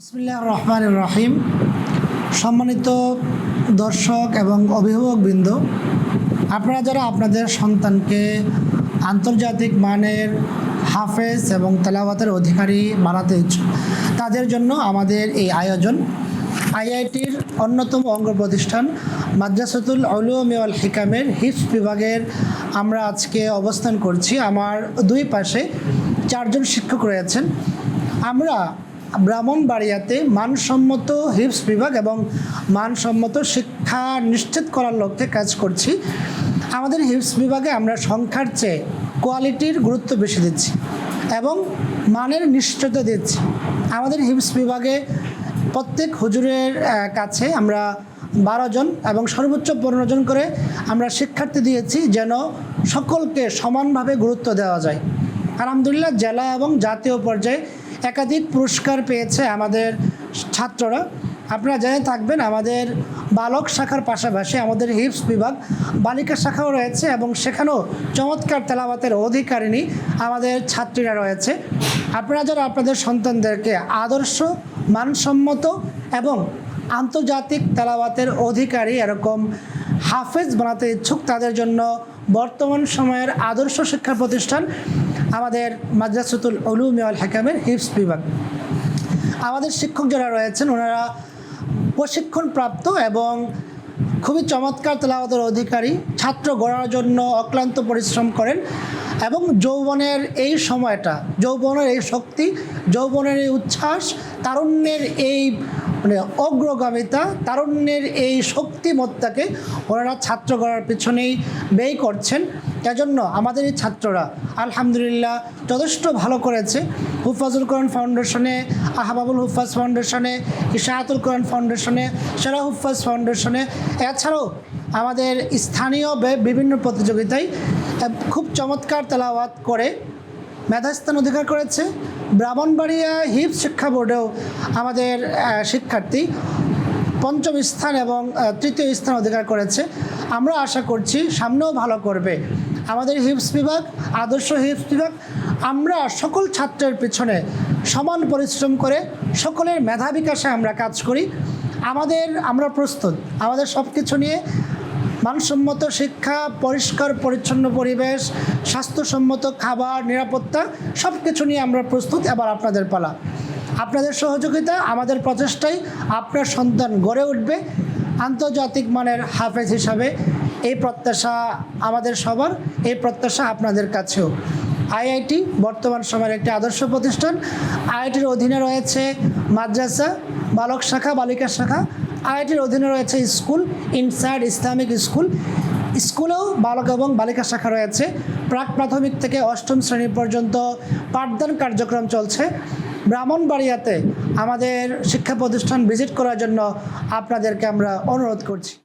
বিসমিল্লাহ রহমান রহিম। সম্মানিত দর্শক এবং অভিভাবকবৃন্দ, আপনারা যারা আপনাদের সন্তানকে আন্তর্জাতিক মানের হাফেজ এবং তেলাওয়াতের অধিকারী বানাতে ইচ্ছুক, তাদের জন্য আমাদের এই আয়োজন আইআইটির অন্যতম অঙ্গ প্রতিষ্ঠান মাদ্রাসাতুল আউলিয়মিয়াল হিকামের হিফস বিভাগের আমরা আজকে অবস্থান করছি। আমার দুই পাশে চারজন শিক্ষক রয়েছেন। আমরা ব্রাহ্মণবাড়িয়াতে মানসম্মত হিপস বিভাগ এবং মানসম্মত শিক্ষা নিশ্চিত করার লক্ষ্যে কাজ করছি। আমাদের হিপস বিভাগে আমরা সংখ্যার চেয়ে কোয়ালিটির গুরুত্ব বেশি দিচ্ছি এবং মানের নিশ্চয়তা দিচ্ছি। আমাদের হিপস বিভাগে প্রত্যেক হুজুরের কাছে আমরা বারো জন এবং সর্বোচ্চ পনেরো জন করে আমরা শিক্ষার্থী দিয়েছি যেন সকলকে সমানভাবে গুরুত্ব দেওয়া যায়। আলহামদুলিল্লাহ জেলা এবং জাতীয় পর্যায়ে একাধিক পুরস্কার পেয়েছে আমাদের ছাত্ররা। আপনারা জেনে থাকবেন, আমাদের বালক শাখার পাশাপাশি আমাদের হিপস বিভাগ বালিকা শাখাও রয়েছে এবং সেখানেও চমৎকার তেলাওয়াতের অধিকারিণী আমাদের ছাত্রীরা রয়েছে। আপনারা যারা আপনাদের সন্তানদেরকে আদর্শ, মানসম্মত এবং আন্তর্জাতিক তেলাওয়াতের অধিকারী এরকম হাফেজ বানাতে ইচ্ছুক, তাদের জন্য বর্তমান সময়ের আদর্শ শিক্ষা প্রতিষ্ঠান আমাদের মাদ্রাসাতুল উলুমিয়াল হাকামের হিপস বিভাগ। আমাদের শিক্ষক যারা রয়েছেন, ওনারা প্রশিক্ষণপ্রাপ্ত এবং খুবই চমৎকার তেলাওয়াতের অধিকারী, ছাত্র গড়ার জন্য অক্লান্ত পরিশ্রম করেন এবং যৌবনের এই সময়টা, যৌবনের এই শক্তি, যৌবনের এই উচ্ছ্বাস, তারুণ্যের এই মানে অগ্রগামিতা, তারুণ্যের এই শক্তিমত্তাকে ওনারা ছাত্র গড়ার পেছনেই ব্যয় করছেন। এজন্য আমাদের এই ছাত্ররা আলহামদুলিল্লাহ যথেষ্ট ভালো করেছে। হুফাজুল কোরআন ফাউন্ডেশনে, আহবাবুল হুফাজ ফাউন্ডেশনে ইশাহাতুল কোরআন ফাউন্ডেশনে, সেরা হুফাজ ফাউন্ডেশনে, এছাড়াও আমাদের স্থানীয় বিভিন্ন প্রতিযোগিতায় খুব চমৎকার তেলাওয়াত করে মেধাস্থান অধিকার করেছে। ব্রাহ্মণবাড়িয়া হিপ শিক্ষা বোর্ডেও আমাদের শিক্ষার্থী পঞ্চম স্থান এবং তৃতীয় স্থান অধিকার করেছে। আমরা আশা করছি সামনেও ভালো করবে। আমাদের হিপস বিভাগ, আদর্শ হিপস বিভাগ, আমরা সকল ছাত্রের পিছনে সমান পরিশ্রম করে সকলের মেধা বিকাশে আমরা কাজ করি। আমাদের, আমরা প্রস্তুত। আমাদের সব কিছু নিয়ে মানসম্মত শিক্ষা, পরিষ্কার, পরিচ্ছন্ন পরিবেশ, স্বাস্থ্যসম্মত খাবার, নিরাপত্তা সব কিছু নিয়ে আমরা প্রস্তুত। এবার আপনাদের পালা। আপনাদের সহযোগিতা, আমাদের প্রচেষ্টায় আপনার সন্তান গড়ে উঠবে। আন্তর্জাতিক মানের হাফেজ হিসাবে এই প্রত্যাশা আমাদের সবার, এই প্রত্যাশা আপনাদের কাছেও। আইআইটি বর্তমান সময়ের একটি আদর্শ প্রতিষ্ঠান। আইআইটির অধীনে রয়েছে মাদ্রাসা, বালক শাখা, বালিকা শাখা আইআইটির অধীনে রয়েছে স্কুল, ইনসাইড ইসলামিক স্কুল। স্কুলেও বালক এবং বালিকা শাখা রয়েছে। প্রাক প্রাথমিক থেকে অষ্টম শ্রেণি পর্যন্ত পাঠদান কার্যক্রম চলছে। ব্রাহ্মণবাড়িয়াতে আমাদের শিক্ষা প্রতিষ্ঠান ভিজিট করার জন্য আপনাদেরকে আমরা অনুরোধ করছি।